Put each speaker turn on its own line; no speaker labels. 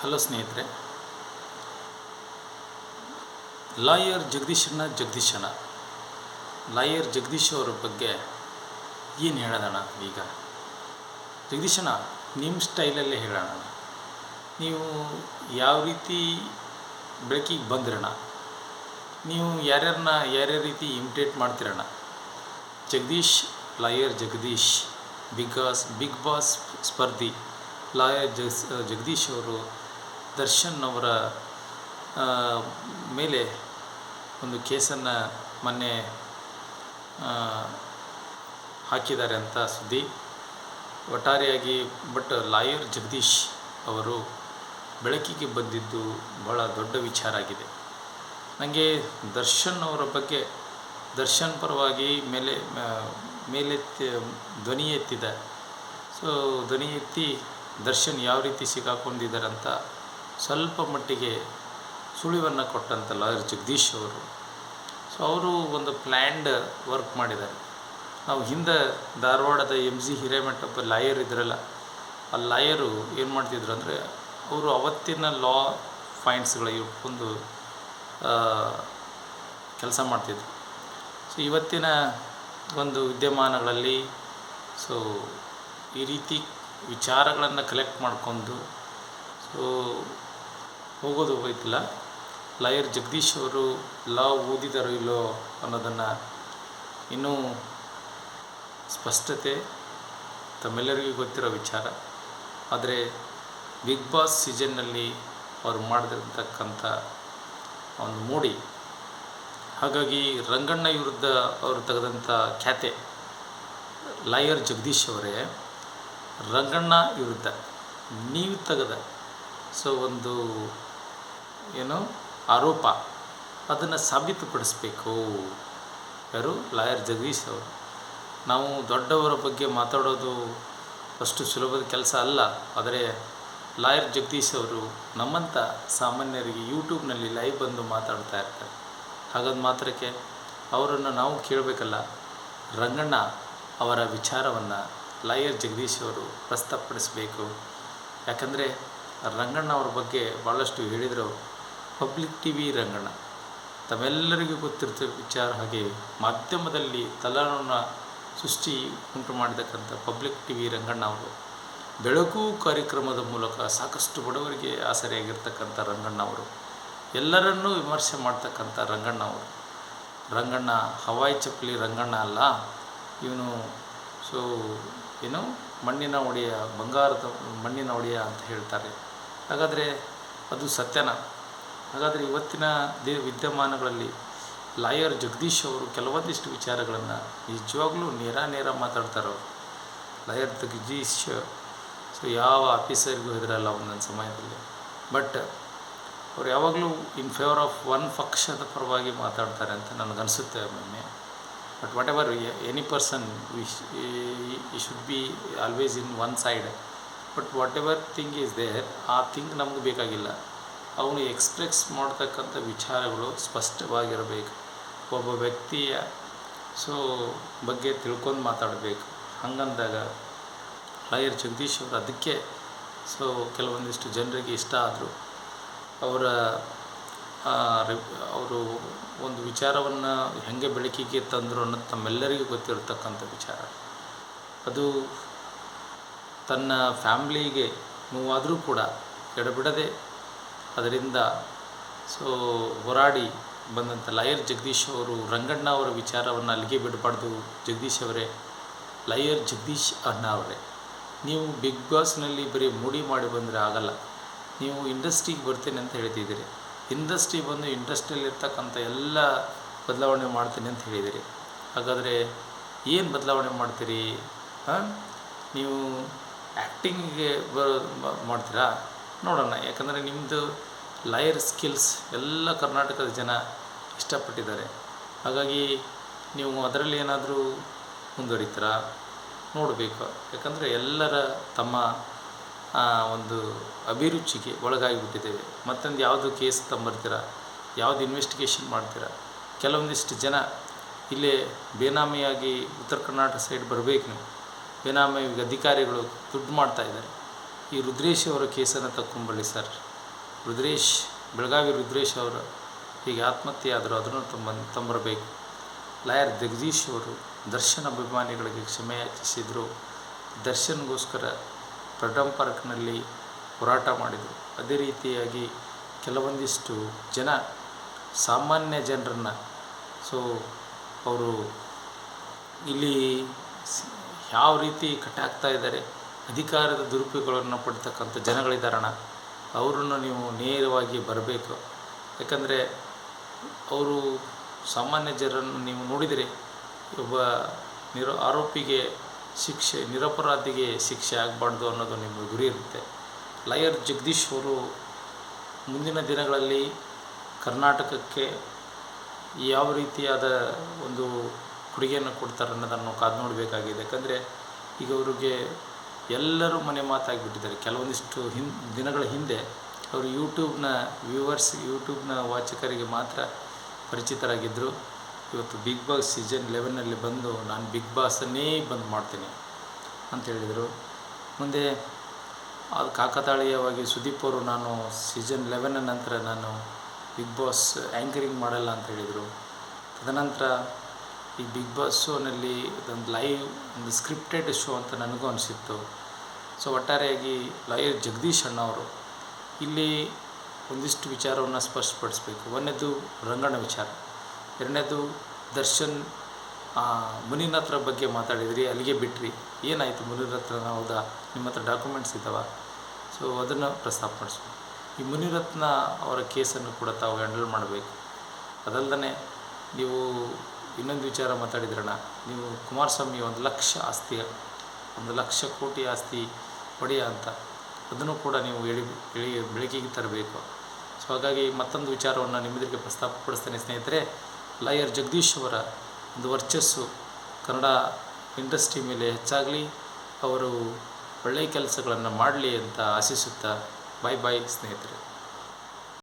Hello ಸ್ನೇಹಿತರೆ. Lawyer ಜಗದೀಶಣ್ಣ ಜಗದೀಶಣ್ಣ ಲಾಯರ್ ಜಗದೀಶ್ ಅವರ ಬಗ್ಗೆ ಏನು ಹೇಳೋದಣ್ಣ ಈಗ? ಜಗದೀಶಣ್ಣ ನಿಮ್ಮ ಸ್ಟೈಲಲ್ಲೇ ಹೇಳೋಣ. ನೀವು ಯಾವ ರೀತಿ ಬೆಳಕಿಗೆ ಬಂದಿರೋಣ ನೀವು ಯಾರ್ಯಾರನ್ನ ಯಾರ್ಯಾರ ರೀತಿ imitate ಮಾಡ್ತಿರೋಣ Jagadish, lawyer Jagadish because big boss ಸ್ಪರ್ಧಿ. Lawyer ಜಗ್ ಜಗದೀಶ್ ಅವರು ದರ್ಶನ್ ಅವರ ಮೇಲೆ ಒಂದು ಕೇಸನ್ನು ಮೊನ್ನೆ ಹಾಕಿದ್ದಾರೆ ಅಂತ ಸುದ್ದಿ. ಒಟ್ಟಾರೆಯಾಗಿ ಬಟ್ ಲಾಯರ್ ಜಗದೀಶ್ ಅವರು ಬೆಳಕಿಗೆ ಬಂದಿದ್ದು ಬಹಳ ದೊಡ್ಡ ವಿಚಾರ ಆಗಿದೆ. ನನಗೆ ದರ್ಶನ್ ಅವರ ಬಗ್ಗೆ, ದರ್ಶನ್ ಪರವಾಗಿ ಮೇಲೆ ಮೇಲೆತ್ತಿ ಧ್ವನಿ ಎತ್ತಿದ. ಸೊ, ಧ್ವನಿ ಎತ್ತಿ ದರ್ಶನ್ ಯಾವ ರೀತಿ ಸಿಕ್ಕಾಕೊಂಡಿದ್ದಾರೆ ಅಂತ ಸ್ವಲ್ಪ ಮಟ್ಟಿಗೆ ಸುಳಿವನ್ನು ಕೊಟ್ಟಂತಲ್ಲ ಲಾಯರ್ ಜಗದೀಶ್ ಅವರು. ಸೊ ಅವರು ಒಂದು ಪ್ಲ್ಯಾಂಡ್ ವರ್ಕ್ ಮಾಡಿದ್ದಾರೆ. ನಾವು ಹಿಂದೆ ಧಾರವಾಡದ ಎಂ ಜಿ ಹಿರೇಮಠಪ್ಪ ಲಾಯರ್ ಇದ್ರಲ್ಲ, ಆ ಲಾಯರು ಏನು ಮಾಡ್ತಿದ್ರು ಅಂದರೆ ಅವರು ಅವತ್ತಿನ ಲಾ ಫೈನ್ಸ್ಗಳು ಇಟ್ಕೊಂಡು ಕೆಲಸ ಮಾಡ್ತಿದ್ರು. ಸೊ ಇವತ್ತಿನ ಒಂದು ವಿದ್ಯಮಾನಗಳಲ್ಲಿ ಸೊ ಈ ರೀತಿ ವಿಚಾರಗಳನ್ನು ಕಲೆಕ್ಟ್ ಮಾಡಿಕೊಂಡು ಸೊ ಹೋಗೋದು ಹೋಯ್ತಿಲ್ಲ. ಲಾಯರ್ ಜಗದೀಶ್ ಅವರು ಲಾ ಓದಿದಾರೋ ಇಲ್ಲೋ ಅನ್ನೋದನ್ನು ಇನ್ನೂ ಸ್ಪಷ್ಟತೆ ತಮ್ಮೆಲ್ಲರಿಗೂ ಗೊತ್ತಿರೋ ವಿಚಾರ. ಆದರೆ ಬಿಗ್ ಬಾಸ್ ಸೀಸನ್ನಲ್ಲಿ ಅವರು ಮಾಡಿದಿರ್ತಕ್ಕಂಥ ಒಂದು ಮೂಡಿ. ಹಾಗಾಗಿ ರಂಗಣ್ಣ ವಿರುದ್ಧ ಅವರು ತೆಗೆದಂಥ ಖ್ಯಾತೆ ಲಾಯರ್ ಜಗದೀಶ್ ಅವರೇ ರಂಗಣ್ಣ ವಿರುದ್ಧ. ನೀವು ತೆಗೆದ ಸೊ ಒಂದು ಏನು ಆರೋಪ. ಅದನ್ನು ಸಾಬೀತುಪಡಿಸ್ಬೇಕು. ಯಾರು? ಲಾಯರ್ ಜಗದೀಶ್ ಅವರು. ನಾವು ದೊಡ್ಡವರ ಬಗ್ಗೆ ಮಾತಾಡೋದು ಅಷ್ಟು ಸುಲಭದ ಕೆಲಸ ಅಲ್ಲ. ಆದರೆ ಲಾಯರ್ ಜಗದೀಶ್ ಅವರು ನಮ್ಮಂಥ ಸಾಮಾನ್ಯರಿಗೆ ಯೂಟ್ಯೂಬ್ನಲ್ಲಿ ಲೈವ್ ಬಂದು ಮಾತಾಡ್ತಾ ಇರ್ತಾರೆ. ಹಾಗಾದ ಮಾತ್ರಕ್ಕೆ ಅವರನ್ನು ನಾವು ಕೇಳಬೇಕಲ್ಲ. ರಂಗಣ್ಣ ಅವರ ವಿಚಾರವನ್ನು ಲಾಯರ್ ಜಗದೀಶ್ ಅವರು ಪ್ರಸ್ತಾಪಡಿಸಬೇಕು ಯಾಕಂದರೆ ರಂಗಣ್ಣ ಅವ್ರ ಬಗ್ಗೆ ಭಾಳಷ್ಟು ಹೇಳಿದರು ಪಬ್ಲಿಕ್ ಟಿ ವಿ ರಂಗಣ್ಣ ತಮ್ಮೆಲ್ಲರಿಗೂ ಗೊತ್ತಿರ್ತ ವಿಚಾರ ಹಾಗೆ ಮಾಧ್ಯಮದಲ್ಲಿ ತಲೆನೋವನ್ನು ಸೃಷ್ಟಿ ಉಂಟು ಮಾಡಿದಕ್ಕಂಥ ಪಬ್ಲಿಕ್ ಟಿ ವಿ ರಂಗಣ್ಣ ಅವರು. ಬೆಳಕು ಕಾರ್ಯಕ್ರಮದ ಮೂಲಕ ಸಾಕಷ್ಟು ಬಡವರಿಗೆ ಆಸರೆಯಾಗಿರ್ತಕ್ಕಂಥ ರಂಗಣ್ಣ ಅವರು. ಎಲ್ಲರನ್ನೂ ವಿಮರ್ಶೆ ಮಾಡ್ತಕ್ಕಂಥ ರಂಗಣ್ಣ ಅವರು. ರಂಗಣ್ಣ ಹವಾಯಿ ಚಪ್ಪಲಿ ರಂಗಣ್ಣ ಅಲ್ಲ, ಇವನು ಸೊ ಏನು ಮಣ್ಣಿನ ಒಡೆಯ ಬಂಗಾರದ ಮಣ್ಣಿನ ಒಡೆಯ ಅಂತ ಹೇಳ್ತಾರೆ. ಹಾಗಾದರೆ ಅದು ಸತ್ಯನ? ಹಾಗಾದರೆ ಇವತ್ತಿನ ದೇ ವಿದ್ಯಮಾನಗಳಲ್ಲಿ ಲಾಯರ್ ಜಗದೀಶ್ ಅವರು ಕೆಲವೊಂದಿಷ್ಟು ವಿಚಾರಗಳನ್ನು ನಿಜವಾಗ್ಲೂ ನೇರ ನೇರ ಮಾತಾಡ್ತಾರೆ ಅವರು ಲಾಯರ್ ಜಗದೀಶ್, ಸೊ ಯಾವ ಆಫೀಸರ್ಗೂ ಹೆದರಲ್ಲ ಒಂದೊಂದು ಸಮಯದಲ್ಲಿ. ಬಟ್ ಅವ್ರು ಯಾವಾಗಲೂ ಇನ್ ಫೇವರ್ ಆಫ್ ಒನ್ ಪಕ್ಷದ ಪರವಾಗಿ ಮಾತಾಡ್ತಾರೆ ಅಂತ ನನಗನ್ಸುತ್ತೆ ಮೊನ್ನೆ. But whatever any person we, ಈ should be always in one side. But whatever thing is there, ಆ ಥಿಂಗ್ ನಮಗೆ ಬೇಕಾಗಿಲ್ಲ. ಅವನು ಎಕ್ಸ್ಪ್ರೆಸ್ ಮಾಡ್ತಕ್ಕಂಥ ವಿಚಾರಗಳು ಸ್ಪಷ್ಟವಾಗಿರಬೇಕು. ಒಬ್ಬ ವ್ಯಕ್ತಿಯ, ಸೊ, ಬಗ್ಗೆ ತಿಳ್ಕೊಂಡು ಮಾತಾಡಬೇಕು. ಹಂಗಂದಾಗ ಲಾಯರ್ ಜಗದೀಶ್ ಅವರು ಅದಕ್ಕೆ, ಸೊ, ಕೆಲವೊಂದಿಷ್ಟು ಜನರಿಗೆ ಇಷ್ಟ ಆದರು. ಅವರ ಅವರು ಒಂದು ವಿಚಾರವನ್ನು ಹೆಂಗೆ ಬೆಳಕಿಗೆ ತಂದರು ಅನ್ನೋದು ತಮ್ಮೆಲ್ಲರಿಗೂ ಗೊತ್ತಿರತಕ್ಕಂಥ ವಿಚಾರ. ಅದು ತನ್ನ ಫ್ಯಾಮ್ಲಿಗೆ ನೋವಾದರೂ ಕೂಡ ಎಡಬಿಡದೆ ಅದರಿಂದ ಸೊ ಹೋರಾಡಿ ಬಂದಂಥ ಲಾಯರ್ ಜಗದೀಶ್ ಅವರು, ರಂಗಣ್ಣ ಅವರ ವಿಚಾರವನ್ನು ಅಲ್ಲಿಗೆ ಬಿಡಬಾರ್ದು, ಜಗದೀಶ್ ಅವರೇ. ಲಾಯರ್ ಜಗದೀಶ್ ಅಣ್ಣ ಅವರೇ. ನೀವು ಬಿಗ್ ಬಾಸ್ನಲ್ಲಿ ಬರೀ ಮೂಡಿ ಮಾಡಿ ಬಂದರೆ ಆಗಲ್ಲ. ನೀವು ಇಂಡಸ್ಟ್ರಿಗೆ ಬರ್ತೀನಿ ಅಂತ ಹೇಳ್ತಿದ್ದೀರಿ. ಇಂಡಸ್ಟ್ರಿ ಬಂದು ಇಂಡಸ್ಟ್ರಿಯಲ್ಲಿರ್ತಕ್ಕಂಥ ಎಲ್ಲ ಬದಲಾವಣೆ ಮಾಡ್ತೀನಿ ಅಂತ ಹೇಳಿದಿರಿ ಹಾಗಾದರೆ ಏನು ಬದಲಾವಣೆ ಮಾಡ್ತೀರಿ? ಹಾಂ? ನೀವು ಆ್ಯಕ್ಟಿಂಗಿಗೆ ಬ ಮಾಡ್ತೀರಾ? ನೋಡೋಣ. ಯಾಕಂದರೆ ನಿಮ್ಮದು ಲಾಯರ್ ಸ್ಕಿಲ್ಸ್ ಎಲ್ಲ ಕರ್ನಾಟಕದ ಜನ ಇಷ್ಟಪಟ್ಟಿದ್ದಾರೆ. ಹಾಗಾಗಿ ನೀವು ಅದರಲ್ಲಿ ಏನಾದರೂ ಮುಂದುವರಿತೀರಾ? ನೋಡಬೇಕು. ಯಾಕಂದರೆ ಎಲ್ಲರ ತಮ್ಮ ಒಂದು ಅಭಿರುಚಿಗೆ ಒಳಗಾಗಿಬಿಟ್ಟಿದ್ದೇವೆ. ಮತ್ತೊಂದು ಯಾವುದು ಕೇಸ್ ತಂಬರ್ತೀರಾ ಯಾವುದು ಇನ್ವೆಸ್ಟಿಗೇಷನ್ ಮಾಡ್ತೀರಾ? ಕೆಲವೊಂದಿಷ್ಟು ಜನ ಇಲ್ಲೇ ಬೇನಾಮಿಯಾಗಿ ಉತ್ತರ ಕರ್ನಾಟಕ ಸೈಡ್ ಬರಬೇಕು. ನೀವು ಬೇನಾಮಿ ಅಧಿಕಾರಿಗಳು ದುಡ್ಡು ಮಾಡ್ತಾ ಇದ್ದಾರೆ. ಈ ರುದ್ರೇಶ್ ಅವರ ಕೇಸನ್ನು ತಕ್ಕೊಂಬಳ್ಳಿ ಸರ್. ರುದ್ರೇಶ್, ಬೆಳಗಾವಿ ರುದ್ರೇಶ್ ಅವರು ಹೀಗೆ ಆತ್ಮಹತ್ಯೆ ಆದರೂ ಅದನ್ನು ತುಂಬ ತಂಬರಬೇಕು. ಲಾಯರ್ ಜಗದೀಶ್ ಅವರು ದರ್ಶನ್ ಅಭಿಮಾನಿಗಳಿಗೆ ಕ್ಷಮೆ ಯಾಚಿಸಿದರು. ದರ್ಶನ್ಗೋಸ್ಕರ ಫ್ರೀಡಮ್ ಪಾರ್ಕ್ನಲ್ಲಿ ಹೋರಾಟ ಮಾಡಿದರು. ಅದೇ ರೀತಿಯಾಗಿ ಕೆಲವೊಂದಿಷ್ಟು ಜನ, ಸಾಮಾನ್ಯ ಜನರನ್ನು, ಸೊ, ಅವರು ಇಲ್ಲಿ ಯಾವ ರೀತಿ ಕಟ್ಟಾಕ್ತಾ ಇದ್ದಾರೆ ಅಧಿಕಾರದ ದುರುಪಯೋಗಗಳನ್ನು ಪಡ್ತಕ್ಕಂಥ ಜನಗಳಿದ್ದಾರಣ ಅವರನ್ನು ನೀವು ನೇರವಾಗಿ ಬರಬೇಕು. ಯಾಕಂದರೆ ಅವರು ಸಾಮಾನ್ಯ ಜನರನ್ನು ನೀವು ನೋಡಿದರೆ ಒಬ್ಬ ನಿರ ಆರೋಪಿಗೆ ಶಿಕ್ಷೆ, ನಿರಪರಾಧಿಗೆ ಶಿಕ್ಷೆ ಆಗಬಾರ್ದು ಅನ್ನೋದು ನಿಮ್ಮ ಗುರಿ ಇರುತ್ತೆ. ಲಾಯರ್ ಜಗದೀಶ್ ಅವರು ಮುಂದಿನ ದಿನಗಳಲ್ಲಿ ಕರ್ನಾಟಕಕ್ಕೆ ಯಾವ ರೀತಿಯಾದ ಒಂದು ಕೊಡುಗೆಯನ್ನು ಕೊಡ್ತಾರೆ ಅನ್ನೋದನ್ನು ಕಾದು ನೋಡಬೇಕಾಗಿದೆ. ಯಾಕಂದರೆ ಈಗ ಅವರಿಗೆ ಎಲ್ಲರೂ ಮನೆ ಮಾತಾಗಿಬಿಟ್ಟಿದ್ದಾರೆ. ಕೆಲವೊಂದಿಷ್ಟು ಹಿನ್ ದಿನಗಳ ಹಿಂದೆ ಅವರು ಯೂಟ್ಯೂಬ್ನ ವ್ಯೂವರ್ಸ್, ಯೂಟ್ಯೂಬ್ನ ವಾಚಕರಿಗೆ ಮಾತ್ರ ಪರಿಚಿತರಾಗಿದ್ದರು ಇವತ್ತು ಬಿಗ್ ಬಾಸ್ ಸೀಸನ್ ಲೆವೆನ್ನಲ್ಲಿ ಬಂದು ನಾನು ಬಿಗ್ ಬಾಸನ್ನೇ ಬಂದ್ ಮಾಡ್ತೀನಿ ಅಂತ ಹೇಳಿದರು. ಮುಂದೆ ಅದು ಕಾಕತಾಳೀಯವಾಗಿ ಸುದೀಪ್ ಅವರು ನಾನು ಸೀಸನ್ ಲೆವೆನ್ನ ನಂತರ ನಾನು ಬಿಗ್ ಬಾಸ್ ಆ್ಯಂಕರಿಂಗ್ ಮಾಡಲ್ಲ ಅಂತ ಹೇಳಿದರು. ತದನಂತರ ಈ ಬಿಗ್ ಬಾಸ್ ಶೋನಲ್ಲಿ ಇದೊಂದು ಲೈವ್ ಒಂದು ಸ್ಕ್ರಿಪ್ಟೆಡ್ ಶೋ ಅಂತ ನನಗೂ ಅನಿಸಿತ್ತು. ಸೊ ಒಟ್ಟಾರೆಯಾಗಿ ಲಾಯರ್ ಜಗದೀಶ್ ಅಣ್ಣ ಅವರು ಇಲ್ಲಿ ಒಂದಿಷ್ಟು ವಿಚಾರವನ್ನು ಸ್ಪಷ್ಟಪಡಿಸ್ಬೇಕು. ಒಂದನೇದು ರಂಗಣ ವಿಚಾರ. ಎರಡನೇದು ದರ್ಶನ್ ಮುನಿನತ್ರ ಬಗ್ಗೆ ಮಾತಾಡಿದ್ರಿ, ಅಲ್ಲಿಗೆ ಬಿಟ್ರಿ. ಏನಾಯಿತು ಮುನಿರತ್ನ ಹೌದಾ? ನಿಮ್ಮ ಹತ್ರ ಡಾಕ್ಯುಮೆಂಟ್ಸ್ ಇದ್ದಾವ ಸೊ ಅದನ್ನು ಪ್ರಸ್ತಾಪ ಮಾಡಿಸ್ಬೇಕು. ಈ ಮುನಿರತ್ನ ಅವರ ಕೇಸನ್ನು ಕೂಡ ತಾವು ಹ್ಯಾಂಡಲ್ ಮಾಡಬೇಕು. ಅದಲ್ಲದೆ ನೀವು ಇನ್ನೊಂದು ವಿಚಾರ ಮಾತಾಡಿದ್ರಣ ನೀವು ಕುಮಾರಸ್ವಾಮಿ ಒಂದು ಲಕ್ಷ ಆಸ್ತಿ, ಒಂದು ಲಕ್ಷ ಕೋಟಿ ಆಸ್ತಿ ಪಡೆಯ ಅಂತ, ಅದನ್ನು ಕೂಡ ನೀವು ಎಳಿ ಎಳಿ, ಬೆಳಕಿಗೆ ತರಬೇಕು. ಸೊ ಹಾಗಾಗಿ ಮತ್ತೊಂದು ವಿಚಾರವನ್ನು ನಿಮ್ಮೆದುರಿಗೆ ಪ್ರಸ್ತಾಪಪಡಿಸ್ತೇನೆ ಸ್ನೇಹಿತರೆ, ಲಾಯರ್ ಜಗದೀಶ್ ಅವರ ಒಂದು ವರ್ಚಸ್ಸು ಕನ್ನಡ ಇಂಡಸ್ಟ್ರಿ ಮೇಲೆ ಹೆಚ್ಚಾಗಲಿ, ಅವರು ಒಳ್ಳೆಯ ಕೆಲಸಗಳನ್ನು ಮಾಡಲಿ ಅಂತ ಆಶಿಸುತ್ತಾ ಬಾಯ್ ಬಾಯ್ ಸ್ನೇಹಿತರೆ.